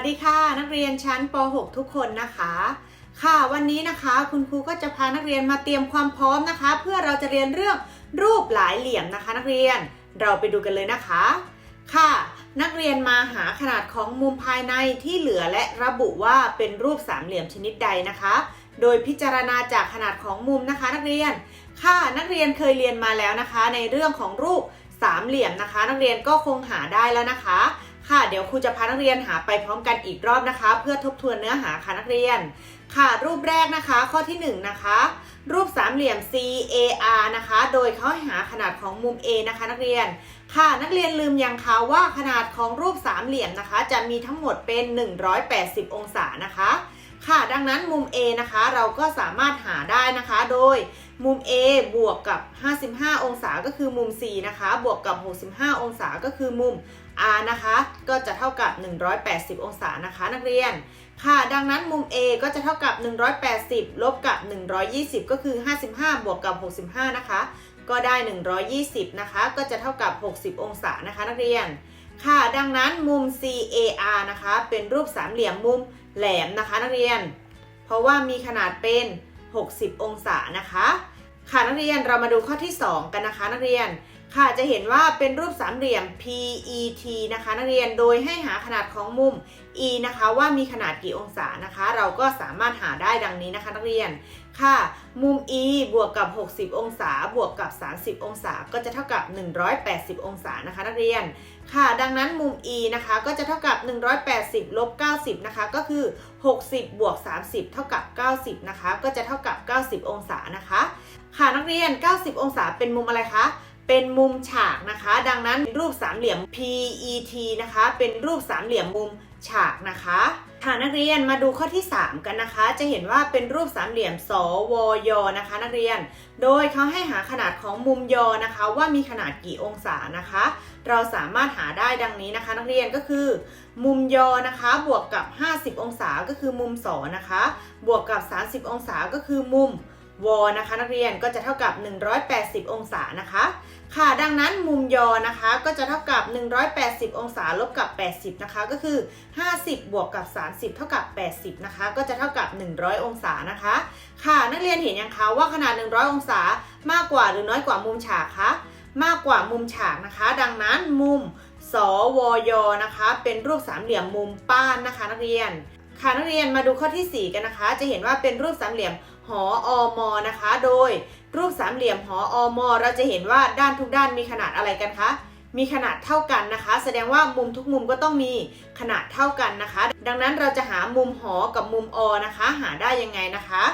วัสดีค่ะ นักเรียนชั้นป .6 ทุกคนนะคะ ค่ะวันนี้นะคะคุณครูก็จะพานักเรียนมาเตรียมความพร้อมนะคะ เพื่อเราจะเรียนเรื่องรูปหลายเหลี่ยมนะคะ นักเรียนเราไปดูกันเลยนะคะ ค่ะ นักเรียนมาหาขนาดของมุมภายในที่เหลือและระบุว่าเป็นรูปสามเหลี่ยมชนิดใดนะคะ โดยพิจารณาจากขนาดของมุมนะคะ นักเรียน ค่ะนักเรียนเคยเรียนมาแล้วนะคะ ในเรื่องของรูปสามเหลี่ยมนะคะ นักเรียนก็คงหาได้แล้วนะคะ ค่ะเดี๋ยวครูจะพานักเรียนหาไปพร้อมกันอีกรอบนะคะ เพื่อทบทวนเนื้อหาค่ะนักเรียน ค่ะรูปแรกนะคะข้อที่1นงนะคะ รูปสามเหลี่ยม CAR นะคะ โดยเขาให้หาขนาดของมุม A นะคะ นักเรียน ค่ะนักเรียนลืมยังคะว่าขนาดของรูปสามเหลี่ยมนะคะ จะมีทั้งหมดเป็น 180 องศานะคะ ค่ะดังนั้นมุม A นะคะเราก็สามารถหาได้นะคะ โดยมุม A บวกกับ 55 องศาก็คือมุม C นะคะ บวกกับ 65 องศาก็คือมุม R นะคะก็จะเท่ากับ 180 องศานะคะนักเรียน ค่ะ ดังนั้นมุม A ก็จะเท่ากับ 180 ลบกับ 120 ก็คือ 55 บวกกับ 65 นะคะ ก็ได้ 120 นะคะ ก็จะเท่ากับ 60 องศานะคะนักเรียน ค่ะ ดังนั้นมุม CAR นะคะ เป็นรูปสามเหลี่ยมมุมแหลมนะคะนักเรียน เพราะว่ามีขนาดเป็น 60 องศานะคะ ค่ะนักเรียนเรามาดูข้อที่ 2 กันนะคะนักเรียน ค่ะจะเห็นว่าเป็นรูปสามเหลี่ยม PET นะคะนักเรียนโดยให้หาขนาดของมุม E นะคะว่ามีขนาดกี่องศานะคะ เราก็สามารถหาได้ดังนี้นะคะนักเรียนค่ะ มุม E บวกกับ 60 องศา บวกกับ 30 องศา ก็จะเท่ากับ 180 องศานะคะนักเรียน ค่ะ ดังนั้นมุม E นะคะก็จะเท่ากับ 180ลบ90นะคะก็คือ 60 บวก 30 เท่ากับ 90นะคะก็จะเท่ากับ 90 องศานะคะ ค่ะนักเรียน 90 องศาเป็นมุมอะไรคะ เป็นมุมฉากนะคะ ดังนั้นรูปสามเหลี่ยม PET นะคะ เป็นรูปสามเหลี่ยมมุมฉากนะคะค่ะนักเรียนมาดูข้อที่ 3 กันนะคะ จะเห็นว่าเป็นรูปสามเหลี่ยมสวย นะคะ นักเรียน โดยเขาให้หาขนาดของมุมยอนะคะ ว่ามีขนาดกี่องศานะคะ เราสามารถหาได้ดังนี้นะคะ นักเรียนก็คือ มุมยอนะคะบวกกับ 50 องศาก็คือมุมสอนะคะ บวกกับ 30 องศาก็คือมุม วนะคะนักเรียนก็จะเท่ากับ 180 องศานะคะ ค่ะ ดังนั้นมุมยอนะคะก็จะเท่ากับ 180 องศาลบกับ 80 นะคะ ก็คือ 50 บวกกับ 30 เท่ากับ 80 นะคะ ก็จะเท่ากับ 100 องศานะคะ ค่ะนักเรียนเห็นยังคะว่าขนาด 100 องศามากกว่าหรือน้อยกว่ามุมฉากคะมากกว่ามุมฉากนะคะ ดังนั้นมุมสวยนะคะ เป็นรูปสามเหลี่ยมมุมป้านนะคะ นักเรียน ค่ะนักเรียนมาดูข้อที่ 4 กันนะคะ จะเห็นว่าเป็นรูปสามเหลี่ยมหออมอนะคะ โดยรูปสามเหลี่ยมหออมอเราจะเห็นว่าด้านทุกด้านมีขนาดอะไรกันคะมีขนาดเท่ากันนะคะ แสดงว่ามุมทุกมุมก็ต้องมีขนาดเท่ากันนะคะ ดังนั้นเราจะหามุมหอกับมุมอนะคะ หาได้ยังไงนะคะ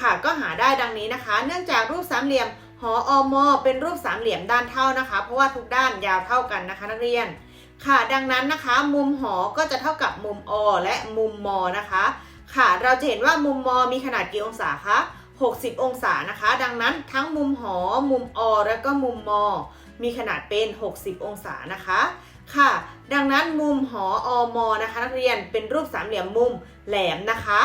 ค่ะก็หาได้ดังนี้นะคะ เนื่องจากรูปสามเหลี่ยมหออมอเป็นรูปสามเหลี่ยมด้านเท่านะคะ เพราะว่าทุกด้านยาวเท่ากันนะคะ นักเรียน ค่ะ ดังนั้นนะคะ มุมหอก็จะเท่ากับมุมอและมุมมอนะคะ ค่ะ เราจะเห็นว่ามุมมอมีขนาดกี่องศาคะ60 องศานะคะ ดังนั้นทั้งมุมหอ มุมอและก็มุมมอ มีขนาดเป็น 60 องศานะคะ ค่ะ ดังนั้นมุมหออมอนะคะ นักเรียนเป็นรูปสามเหลี่ยมมุมแหลมนะคะ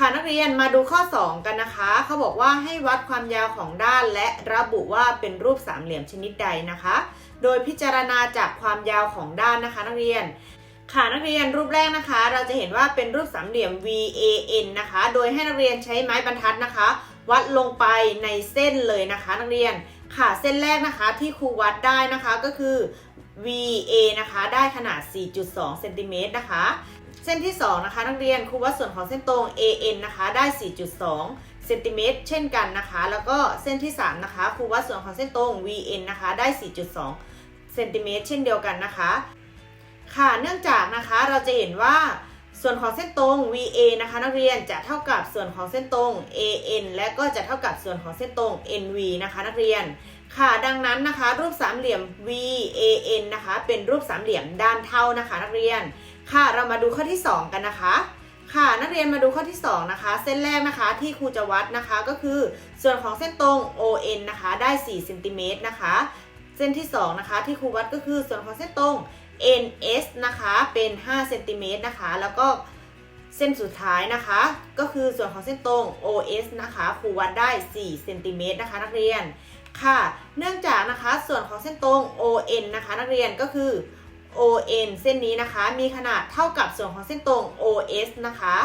ค่ะนักเรียนมาดูข้อ 2 กันนะคะ เขาบอกว่าให้วัดความยาวของด้านและระบุว่าเป็นรูปสามเหลี่ยมชนิดใดนะคะ โดยพิจารณาจากความยาวของด้านนะคะนักเรียน ค่ะนักเรียนรูปแรกนะคะ เราจะเห็นว่าเป็นรูปสามเหลี่ยม VAN นะคะ โดยให้นักเรียนใช้ไม้บรรทัดนะคะ วัดลงไปในเส้นเลยนะคะนักเรียน ค่ะเส้นแรกนะคะที่ครูวัดได้นะคะก็คือ VA นะคะ ได้ขนาด 4.2 เซนติเมตรนะคะ เส้นที่ 2 นะคะ นักเรียนครูวัดส่วนของเส้นตรง AN นะคะ ได้ 4.2เซนติเมตรเช่นกันนะคะ แล้วก็เส้นที่ 3 นะคะครูวัดส่วนของเส้นตรง VN นะคะ ได้ 4.2เซนติเมตรเช่นเดียวกันนะคะ ค่ะเนื่องจากนะคะเราจะเห็นว่าส่วนของเส้นตรง VA นะคะนักเรียนจะเท่ากับส่วนของเส้นตรง AN และก็จะเท่ากับส่วนของเส้นตรง NV นะคะนักเรียน ค่ะดังนั้นนะคะ รูปสามเหลี่ยม VAN นะคะเป็นรูปสามเหลี่ยมด้านเท่านะคะนักเรียน ค่ะเรามาดูข้อที่ 2 กันนะคะ ค่ะนักเรียนมาดูข้อที่ 2 นะคะ เส้นแรกนะคะที่ครูจะวัดนะคะก็คือส่วนของเส้นตรง ON นะคะได้4เซนติเมตรนะคะ เส้นที่2นะคะที่ครูวัดก็คือส่วนของเส้นตรง NS นะคะเป็น5เซนติเมตรนะคะ แล้วก็เส้นสุดท้ายนะคะ ก็คือส่วนของเส้นตรง OS นะคะครูวัดได้4เซนติเมตรนะคะ นักเรียนค่ะ เนื่องจากนะคะส่วนของเส้นตรง ON นะคะ นักเรียนก็คือ ON เส้นนี้นะคะ มีขนาดเท่ากับส่วนของเส้นตรง OS นะคะ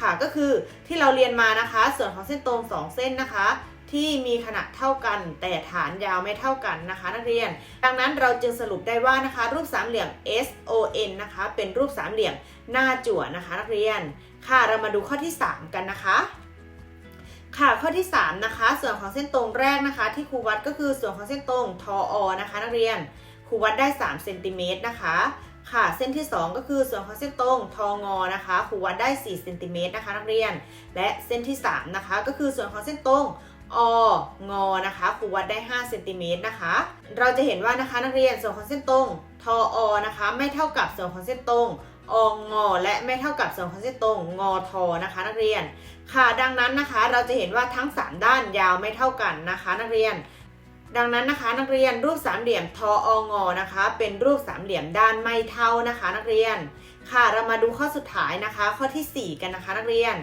ค่ะก็คือที่เราเรียนมานะคะ ส่วนของเส้นตรง 2 เส้นนะคะ ที่มีขนาดเท่ากัน แต่ฐานยาวไม่เท่ากันนะคะ นักเรียน ดังนั้นเราจึงสรุปได้ว่านะคะ รูปสามเหลี่ยม SON นะคะ เป็นรูปสามเหลี่ยมหน้าจั่วนะคะ นักเรียน ค่ะเรามาดูข้อที่ 3 กันนะคะค่ะข้อที่ 3 นะคะ ส่วนของเส้นตรงแรกนะคะ ที่ครูวัดก็คือส่วนของเส้นตรงทออนะคะ นักเรียน ครูวัดได้3เซนติเมตรนะคะค่ะเส้นที่ 2 ก็คือส่วนของเส้นตรงทองอนะคะครูวัดได้4เซนติเมตรนะคะนักเรียน และเส้นที่3นะคะก็คือส่วนของเส้นตรงองอนะคะครูวัดได้5เซนติเมตรนะคะ เราจะเห็นว่านะคะนักเรียนส่วนของเส้นตรงทออนะคะไม่เท่ากับส่วนของเส้นตรงองอและไม่เท่ากับส่วนของเส้นตรงงอทอนะคะนักเรียน ค่ะดังนั้นนะคะเราจะเห็นว่าทั้ง 3 ด้านยาวไม่เท่ากันนะคะ นักเรียน ดังนั้นนะคะนักเรียนรูปสามเหลี่ยมทอองอนะคะ เป็นรูปสามเหลี่ยมด้านไม่เท่านะคะ นักเรียน ค่ะเรามาดูข้อสุดท้ายนะคะ ข้อทีสี่ 4 กันนะคะ นักเรียน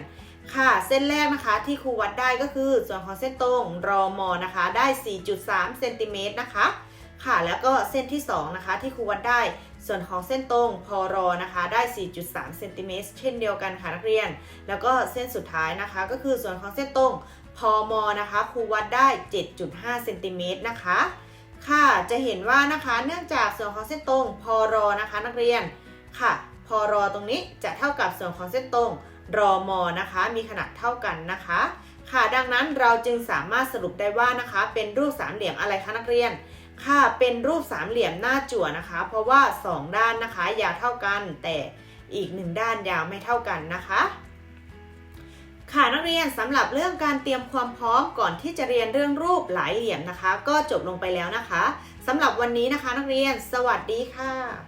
ค่ะเส้นแรกนะคะที่ครูวัดได้ก็คือส่วนของเส้นตรงรอมอนะคะ ได้ 4.3เซนติเมตรนะคะ ค่ะแล้วก็เส้นที่2นะคะที่ครูวัดได้ ส่วนของเส้นตรงพอรอนะคะได้ 4.3เซนติเมตรเช่นเดียวกันค่ะนักเรียน แล้วก็เส้นสุดท้ายนะคะ ก็คือส่วนของเส้นตรง พอมอนะคะครูวัดได้ 7.5เซนติเมตรนะคะ ค่ะจะเห็นว่านะคะเนื่องจากส่วนของเส้นตรงพอรอนะคะนักเรียนค่ะพอรอตรงนี้จะเท่ากับส่วนของเส้นตรงรอมอนะคะ มีขนาดเท่ากันนะคะ ค่ะดังนั้นเราจึงสามารถสรุปได้ว่านะคะ เป็นรูปสามเหลี่ยมอะไรคะนักเรียน ค่ะเป็นรูปสามเหลี่ยมหน้าจั่วนะคะ เพราะว่า 2 ด้านนะคะยาวเท่ากัน แต่อีกหนึ่งด้านยาวไม่เท่ากันนะคะ ค่ะนักเรียนสำหรับเรื่องการเตรียมความพร้อมก่อนที่จะเรียนเรื่องรูปหลายเหลี่ยมนะคะ ก็จบลงไปแล้วนะคะสำหรับวันนี้นะคะ นักเรียนสวัสดีค่ะ